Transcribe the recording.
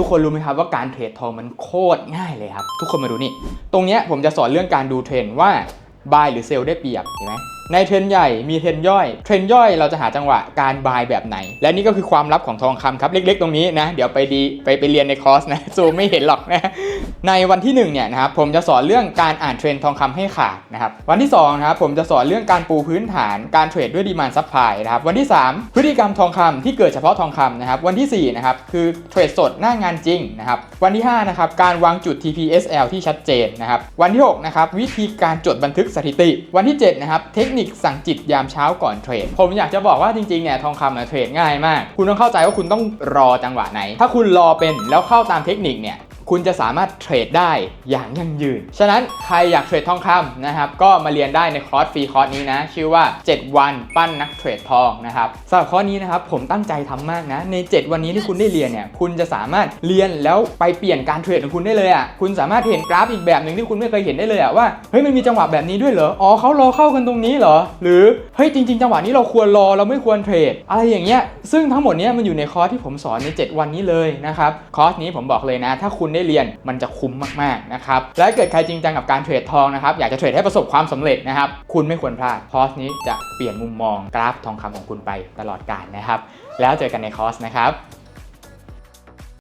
ทุกคนรู้ไหมครับว่าการเทรดทองมันโคตรง่ายเลยครับ ทุกคนมาดูนี่ ตรงเนี้ยผมจะสอนเรื่องการดูเทรนว่า buy หรือ sell ได้เปรียบเห็นไหม ในเทรนใหญ่มีเทรนย่อย เทรนย่อยเราจะหาจังหวะการ buy แบบไหน และนี่ก็คือความลับของทองคำครับเล็ก ๆ ตรงนี้นะ เดี๋ยวไปดีไปไปเรียนในคอร์สนะซูไม่เห็นหรอกนะในวันที่1เนี่ยนะครับผมจะสอนเรื่องการอ่านเทรนทองคำให้ขาดนะครับวันที่2นะครับผมจะสอนเรื่องการปูพื้นฐานการเทรดด้วยดีมานซับพลายนะครับวันที่ 3 พฤติกรรมทองคำที่เกิดเฉพาะทองคำนะครับวันที่4นะครับคือเทรดสดหน้างานจริงนะครับวันที่5นะครับการวางจุด TPSL ที่ชัดเจนนะครับวันที่6นะครับวิธีการจดบันทึกสถิติ วันที่7นะครับเทคนิคสั่งจิตยามเช้าก่อนเทรด ผมอยากจะบอกว่าจริงๆเนี่ยทองคำเนี่ยเทรดง่ายมาก คุณต้องเข้าใจว่าคุณต้องรอจังหวะไหน ถ้าคุณรอเป็นแล้วเข้าตามเทคนิคเนี่ย คุณจะสามารถเทรดได้อย่างยั่งยืน ฉะนั้นใครอยากเทรดทองคำนะครับ ก็มาเรียนได้ในคอร์สฟรีคอร์สนี้นะ ชื่อว่า 7 วันปั้นนักเทรดทองนะครับสำหรับข้อนี้นะครับผมตั้งใจทำมากนะ ใน 7 วันนี้ที่คุณได้เรียนเนี่ย คุณจะสามารถเรียนแล้วไปเปลี่ยนการเทรดของคุณได้เลยอะ คุณสามารถเห็นกราฟอีกแบบหนึ่งที่คุณไม่เคยเห็นได้เลยอะว่า เฮ้ยมันมีจังหวะแบบนี้ด้วยเหรอ อ๋อเขารอเข้ากันตรงนี้เหรอ หรือ เฮ้ยจริง ๆ จังหวะนี้เราควรรอเราไม่ควรเทรด อะไรอย่างเงี้ย ซึ่งทั้งหมดเนี้ยมันอยู่ในคอร์สที่ผมสอนใน 7 วันนี้เลยนะครับ คอร์สนี้ผมบอกเลยนะ ถ้าคุณได้เรียนมันจะคุ้มมากๆนะครับและเกิดใครจริงจังกับการเทรดทองนะครับอยากจะเทรดให้ประสบความสำเร็จนะครับคุณไม่ควรพลาดคอร์สนี้จะเปลี่ยนมุมมองกราฟทองคำของคุณไปตลอดกาลนะครับแล้วเจอกันในคอร์สนะครับ